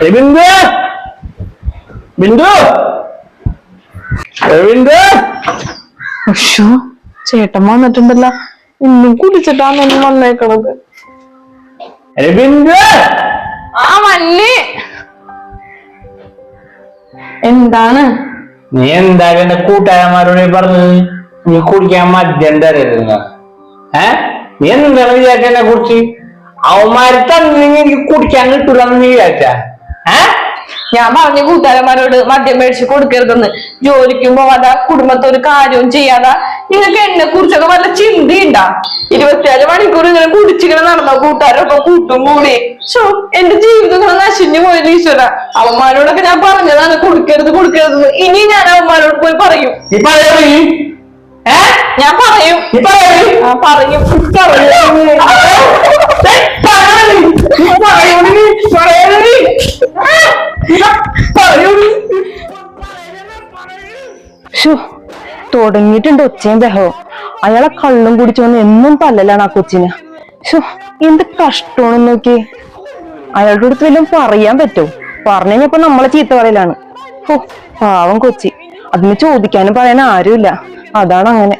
ബിന്ദു ബിന്ദു ബിന്ദു ഉഷോ ചേട്ടൻ വന്നിട്ടുണ്ടല്ലോ. ഇന്നും കുടിച്ചിട്ടാണ് വന്നേക്കണത്. ബിന്ദു ആ വന്നി. എന്താണ്? നീ എന്തായാലും എന്റെ കൂട്ടുകാരന്മാരോട് പറഞ്ഞത്? നീ കുടിക്കാൻ മദ്യം തരരുന്ന ഏ? നീ എന്താണ് വിചാരിച്ച എന്നെ കുറിച്ച് അവന്മാരെ തന്നെ എനിക്ക് കുടിക്കാൻ കിട്ടൂലെന്ന് നീ വിചാരിച്ച ഏ? ഞാൻ പറഞ്ഞു കൂട്ടുകാരന്മാരോട് മദ്യം മേടിച്ച് കൊടുക്കരുതെന്ന്. ജോലിക്കും പോവാതെ കുടുംബത്തെ ഒരു കാര്യവും ചെയ്യാതെ. നിങ്ങൾക്ക് എന്നെ കുറിച്ചൊക്കെ വല്ല ചിന്തയുണ്ടാ? ഇരുപത്തിയാൽ മണിക്കൂർ ഇങ്ങനെ കുടിച്ചിങ്ങനെ നടന്ന കൂട്ടുകാരൊക്കെ കൂട്ടും കൂടി. ഷോ എന്റെ ജീവിതം ഇങ്ങനെ നശിഞ്ഞു പോയത് ഈശ്വര. അവന്മാരോടൊക്കെ ഞാൻ പറഞ്ഞതാണ് കൊടുക്കരുത് കൊടുക്കരുത് ഇനി ഞാൻ അവന്മാരോട് പോയി പറയും. ഏ? ഞാൻ പറയും. പറയും. പറയും തുടങ്ങിയിട്ടുണ്ട് ഒച്ചയും ബഹവും അയാളെ കള്ളും കുടിച്ചു വന്ന് എന്നും തല്ലലാണ് ആ കൊച്ചിന്. ഷോ എന്ത് കഷ്ടമാണ് നോക്കി അയാളുടെ അടുത്ത് വല്ലതും പറയാൻ പറ്റുമോ പറഞ്ഞു കഴിഞ്ഞപ്പോ നമ്മളെ ചീത്ത പറയലാണ്. ഓ പാവം കൊച്ചി. അതിന് ചോദിക്കാനും പറയാൻ ആരുമില്ല. അതാണ് അങ്ങനെ.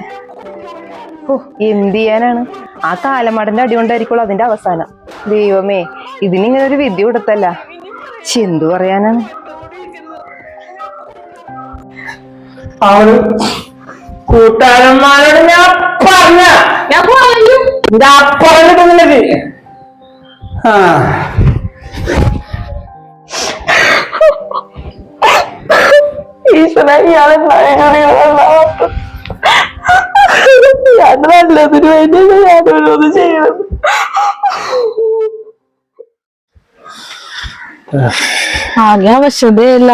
ഓ എന്ത് ചെയ്യാനാണ്? ആ കാലമാടന്റെ അടി കൊണ്ടായിരിക്കുള്ളൂ അതിന്റെ അവസാനം. ദൈവമേ ഇതിനിങ്ങനെ ഒരു വിധി കൊടുത്തല്ല. ചെന്തു പറയാനാണ്? അവൾ കൂട്ടുകാരന്മാരോട് ഞാൻ പറഞ്ഞ. ഞാൻ പറഞ്ഞു. ഇതാ പറഞ്ഞിട്ട് നിനക്ക് ആ. ഈശ്വര ഇയാളെ ഞാൻ നല്ലതിന് വേണ്ടിയാണ് ഞാൻ ഓരോന്ന് ആകെ ആവശ്യതയല്ല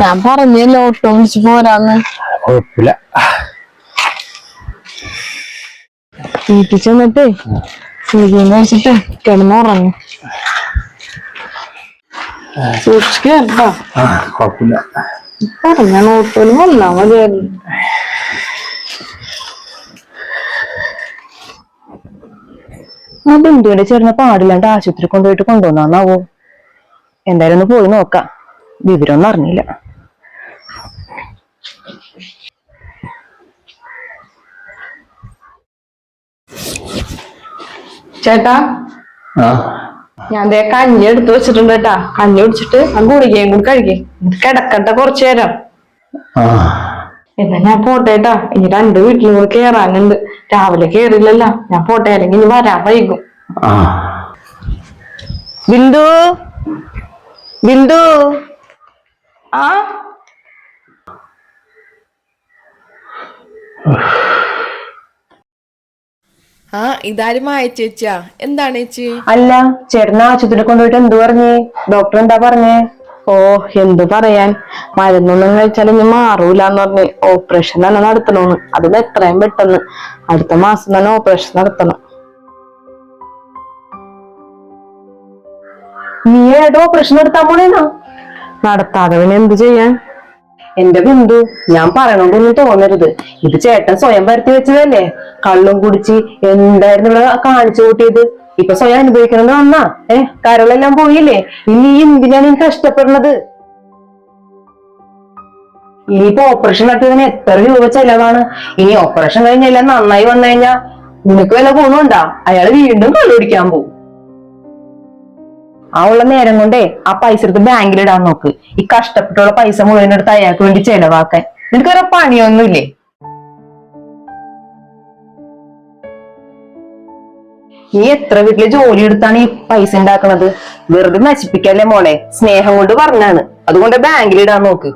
ഞാൻ പറഞ്ഞല്ലോ ഓട്ടോ വിളിച്ചു പോരാന്ന്. കുഴപ്പമില്ല. വീട്ടിൽ ചെന്നിട്ടേ സൂചിയും കഴിച്ചിട്ട് കിടന്നുറങ്ങും. പറഞ്ഞ വന്നാ മതിയായിരുന്നു. ആ ബന്ധുവിന്റെ ചേർന്ന പാടില്ലാണ്ട് ആശുപത്രി കൊണ്ടുപോയിട്ട് കൊണ്ടുവന്നാന്നാവോ? എന്തായാലും ഒന്ന് പോയി നോക്കാം. വിവരം ഒന്നും അറിഞ്ഞില്ല. ചേട്ടാ. ആ. ഞാൻ ദേ കഞ്ഞി എടുത്തു വെച്ചിട്ടുണ്ട് കേട്ടാ. കഞ്ഞി കുടിച്ചിട്ട് ആ ഗുളികയും കൂടി കഴിക്കേ കിടക്കട്ടെ കുറച്ചു നേരം. ആ. എന്നാ ഞാൻ പോട്ടെ കേട്ടാ. ഇനി രണ്ട് വീട്ടിലും കൂടി കേറാനുണ്ട്. രാവിലെ കേറില്ലല്ലോ. ഞാൻ പോട്ടെ. അല്ലെങ്കിൽ ഇനി വരാൻ വൈകും. ബിന്ദു? ബിന്ദു? ആ? ആ ഇതാരും അയച്ചേച്ചാ എന്താണ് ചേച്ചി അല്ല ചേട്ടനെ ആശുപത്രി കൊണ്ടുപോയിട്ട് എന്തു പറഞ്ഞേ? ഡോക്ടർ എന്താ പറഞ്ഞേ? ഓ എന്തു പറയാൻ? മരുന്നൊന്നും കഴിച്ചാൽ ഇനി മാറൂലെന്ന് പറഞ്ഞ് ഓപ്പറേഷൻ തന്നെ നടത്തണമെന്ന് അതും എത്രയും പെട്ടെന്ന്. അടുത്ത മാസം തന്നെ ഓപ്പറേഷൻ നടത്തണം. നീ ഏതോ ഓപ്പറേഷൻ നടത്താൻ പോണേന്നോ? നടത്താതെ പിന്നെ എന്ത് ചെയ്യാൻ? എന്റെ ബിന്ദു ഞാൻ പറയണോണ്ടൊന്നും തോന്നരുത്. ഇത് ചേട്ടൻ സ്വയം വരുത്തി വെച്ചതല്ലേ? കള്ളും കുടിച്ച് എന്തായിരുന്നു ഇവിടെ കാണിച്ചു കൂട്ടിയത്? ഇപ്പൊ സ്വയം അനുഭവിക്കണത് വന്നാ ഏ? കരളെല്ലാം പോയില്ലേ? ഇനി എന്തിനാണ് ഇനി കഷ്ടപ്പെടുന്നത്? ഇനിയിപ്പോ ഓപ്പറേഷൻ നടത്തിയതിന് എത്ര രൂപ ചെലവാണ്? ഇനി ഓപ്പറേഷൻ കഴിഞ്ഞെല്ലാം നന്നായി വന്നു കഴിഞ്ഞാ നിനക്ക് വല്ല ഗുണമുണ്ടാ? അയാൾ വീണ്ടും കള്ളുപിടിക്കാൻ പോകും. ആ ഉള്ള നേരം കൊണ്ടേ ആ പൈസ എടുത്ത് ബാങ്കിൽ ഇടാൻ നോക്ക്. ഈ കഷ്ടപ്പെട്ടുള്ള പൈസ മുഴുവൻ എടുത്ത് അയാൾക്ക് വേണ്ടി ചെലവാക്കാൻ. നിനക്ക് വേറെ പണിയൊന്നുമില്ലേ? നീ എത്ര വീട്ടിൽ ജോലി എടുത്താണ് ഈ പൈസ ഉണ്ടാക്കണത്? വെറുതെ നശിപ്പിക്കല്ലേ മോളെ? സ്നേഹം കൊണ്ട് പറഞ്ഞാണ്. അതുകൊണ്ട് ബാങ്കിൽ ഇടാൻ നോക്ക്.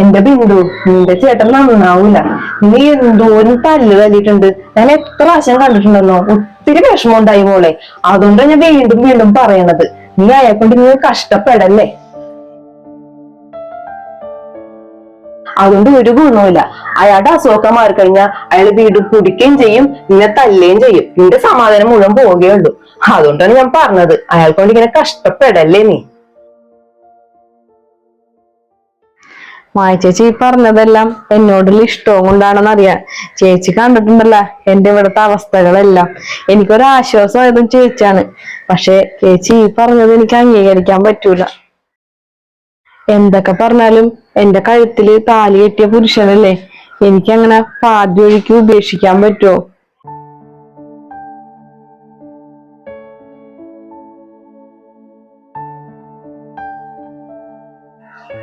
എന്റെ ബിന്ദു നിന്റെ ചേട്ടൻ നന്നാവൂല. നീ എന്തോരം തല്ല് തല്ലിയിട്ടുണ്ട്. ഞാൻ എത്ര പ്രാവശ്യം കണ്ടിട്ടുണ്ടെന്നോ? ഒത്തിരി വിഷമം ഉണ്ടായി മോളെ. അതുകൊണ്ടാണ് ഞാൻ വീണ്ടും വീണ്ടും പറയണത്. നീ അയാൾക്കൊണ്ട് നീ കഷ്ടപ്പെടല്ലേ? അതുകൊണ്ട് ഒരു ഗുണവുമില്ല. അയാളുടെ അസുഖമൊക്കെ മാറിക്കഴിഞ്ഞാൽ അയാൾ വീണ്ടും കുടിക്കുകയും ചെയ്യും നിന്നെ തല്ലുകയും ചെയ്യും. നിന്റെ സമാധാനം മുഴുവൻ പോവുകയുള്ളൂ. അതുകൊണ്ടാണ് ഞാൻ പറഞ്ഞത്. അയാൾക്കൊണ്ട് ഇങ്ങനെ കഷ്ടപ്പെടല്ലേ നീ? മായ ചേച്ചി ഈ പറഞ്ഞതെല്ലാം എന്നോടുള്ള ഇഷ്ടവും കൊണ്ടാണെന്ന് അറിയാം ചേച്ചി കണ്ടിട്ടുണ്ടല്ല എന്റെ ഇവിടുത്തെ അവസ്ഥകളെല്ലാം. എനിക്കൊരു ആശ്വാസമായതും ചേച്ചിയാണ്. പക്ഷെ ചേച്ചി ഈ പറഞ്ഞത് എനിക്ക് അംഗീകരിക്കാൻ പറ്റൂല. എന്തൊക്കെ പറഞ്ഞാലും എന്റെ കഴുത്തിൽ താലി കെട്ടിയ പുരുഷനല്ലേ? എനിക്കങ്ങനെ പാതി ഒഴുക്കി ഉപേക്ഷിക്കാൻ പറ്റുമോ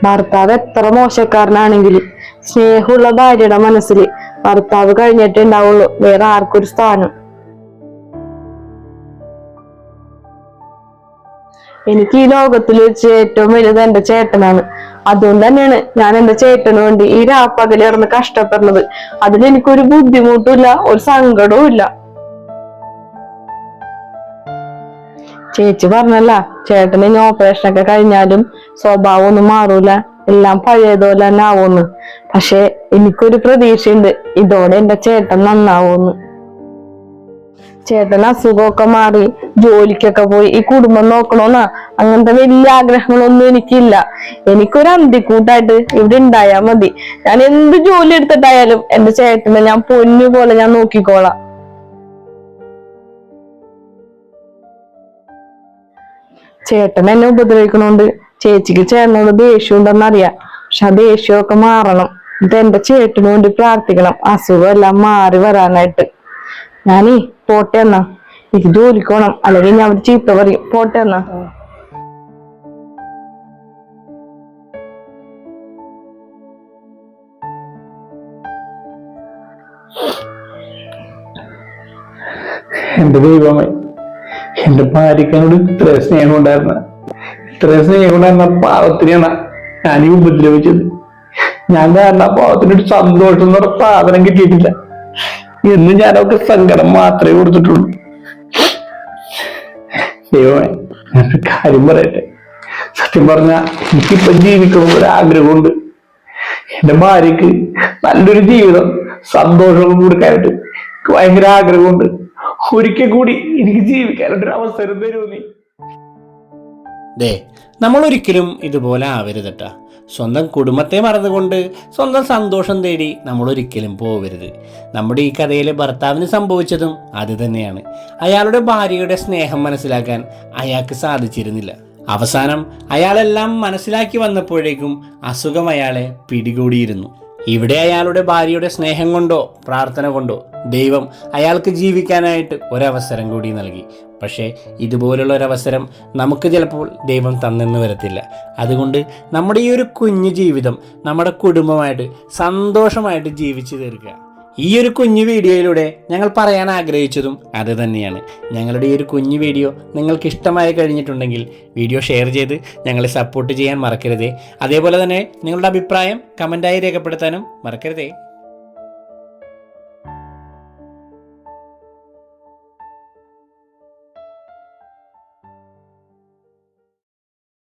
ഭർത്താവ് എത്ര മോശക്കാരനാണെങ്കിലും സ്നേഹമുള്ള ഭാര്യയുടെ മനസ്സിൽ ഭർത്താവ് കഴിഞ്ഞിട്ടേ ഉണ്ടാവുള്ളൂ. വേറെ ആർക്കൊരു സ്ഥാനം? എനിക്ക് ഈ ലോകത്തിൽ വെച്ച് ഏറ്റവും വലുത് എന്റെ ചേട്ടനാണ്. അതുകൊണ്ട് തന്നെയാണ് ഞാൻ എന്റെ ചേട്ടന് വേണ്ടി ഈ രാപ്പകൽ കിടന്ന് കഷ്ടപ്പെടുന്നത്. അതിൽ എനിക്കൊരു ബുദ്ധിമുട്ടുമില്ല ഒരു സങ്കടവും ഇല്ല. ചേച്ചി പറഞ്ഞല്ല ചേട്ടന് ഇനി ഓപ്പറേഷൻ ഒക്കെ കഴിഞ്ഞാലും സ്വഭാവം ഒന്നും മാറൂല. എല്ലാം പഴയതുപോലെ തന്നെ ആവുമെന്ന് പക്ഷെ എനിക്കൊരു പ്രതീക്ഷയുണ്ട്. ഇതോടെ എന്റെ ചേട്ടൻ നന്നാവുമെന്ന് ചേട്ടൻ അസുഖമൊക്കെ മാറി ജോലിക്കൊക്കെ പോയി ഈ കുടുംബം നോക്കണോന്നാ. അങ്ങനത്തെ വലിയ ആഗ്രഹങ്ങളൊന്നും എനിക്കില്ല. എനിക്കൊരു അന്തിക്കൂട്ടായിട്ട് ഇവിടെ ഉണ്ടായാ മതി. ഞാൻ എന്ത് ജോലി എടുത്തിട്ടായാലും എന്റെ ചേട്ടനെ ഞാൻ പൊന്നു പോലെ ഞാൻ നോക്കിക്കോളാം. ചേട്ടൻ എന്നെ ഉപദ്രവിക്കണോണ്ട് ചേച്ചിക്ക് ചേട്ടനോട് ദേഷ്യം ഉണ്ടെന്ന് അറിയാം പക്ഷെ ആ ദേഷ്യമൊക്കെ മാറണം. ഇത് എന്റെ ചേട്ടന് വേണ്ടി പ്രാർത്ഥിക്കണം. അസുഖം എല്ലാം മാറി വരാനായിട്ട്. ഞാനീ പോട്ടെ എന്നാ എനിക്ക് ജോലിക്കോണം അല്ലെങ്കിൽ ഞാൻ അവർ ചീത്ത പറയും. പോട്ടെ എന്നാ എന്റെ ദൈവമായി എന്റെ ഭാര്യക്കനോട് ഇത്ര സ്നേഹം ഉണ്ടായിരുന്ന ഇത്ര സ്നേഹം ഉണ്ടായിരുന്ന പാവത്തിനെയാണ് ഞാനീ ഉപദ്രവിച്ചത്. ഞാൻ കാരണം ആ പാവത്തിന് ഒരു സന്തോഷം എന്ന് പറഞ്ഞ സാധനം കിട്ടിയിട്ടില്ല. എന്ന് ഞാനൊക്കെ സങ്കടം മാത്രമേ കൊടുത്തിട്ടുള്ളൂ. ദൈവമേ ഞാനൊരു കാര്യം പറയട്ടെ. സത്യം പറഞ്ഞ എനിക്കിപ്പൊ ജീവിക്കണം ഒരു ആഗ്രഹമുണ്ട്. എന്റെ ഭാര്യക്ക് നല്ലൊരു ജീവിതം സന്തോഷവും കൊടുക്കാനായിട്ട് ഭയങ്കര ആഗ്രഹമുണ്ട്. ഒരിക്കൽ കൂടി എനിക്ക് ജീവിക്കാനായിട്ടൊരു അവസരം തരുമോ നീ? ദേ നമ്മൾ ഒരിക്കലും ഇതുപോലെ കേട്ടോ സ്വന്തം കുടുംബത്തെ മറന്നുകൊണ്ട് സ്വന്തം സന്തോഷം തേടി നമ്മൾ ഒരിക്കലും പോവരുത്. നമ്മുടെ ഈ കഥയിലെ ഭർത്താവിന് സംഭവിച്ചതും അത് തന്നെയാണ്. അയാളുടെ ഭാര്യയുടെ സ്നേഹം മനസ്സിലാക്കാൻ അയാൾക്ക് സാധിച്ചിരുന്നില്ല. അവസാനം അയാളെല്ലാം മനസ്സിലാക്കി വന്നപ്പോഴേക്കും അസുഖം അയാളെ പിടികൂടിയിരുന്നു. ഇവിടെ അയാളുടെ ഭാര്യയുടെ സ്നേഹം കൊണ്ടോ പ്രാർത്ഥന കൊണ്ടോ ദൈവം അയാൾക്ക് ജീവിക്കാനായിട്ട് ഒരവസരം കൂടി നൽകി. പക്ഷേ ഇതുപോലുള്ള ഒരവസരം നമുക്ക് ചിലപ്പോൾ ദൈവം തന്നെന്ന് വരത്തില്ല. അതുകൊണ്ട് നമ്മുടെ ഈ ഒരു കുഞ്ഞു ജീവിതം നമ്മുടെ കുടുംബമായിട്ട് സന്തോഷമായിട്ട് ജീവിച്ചു തീർക്കുക. ഈ ഒരു കുഞ്ഞു വീഡിയോയിലൂടെ ഞങ്ങൾ പറയാൻ ആഗ്രഹിച്ചതും അത് തന്നെയാണ്. ഞങ്ങളുടെ ഈ ഒരു കുഞ്ഞു വീഡിയോ നിങ്ങൾക്ക് ഇഷ്ടമായി കഴിഞ്ഞിട്ടുണ്ടെങ്കിൽ വീഡിയോ ഷെയർ ചെയ്ത് ഞങ്ങളെ സപ്പോർട്ട് ചെയ്യാൻ മറക്കരുതേ. അതേപോലെ തന്നെ നിങ്ങളുടെ അഭിപ്രായം കമന്റായി രേഖപ്പെടുത്താനും മറക്കരുതേ.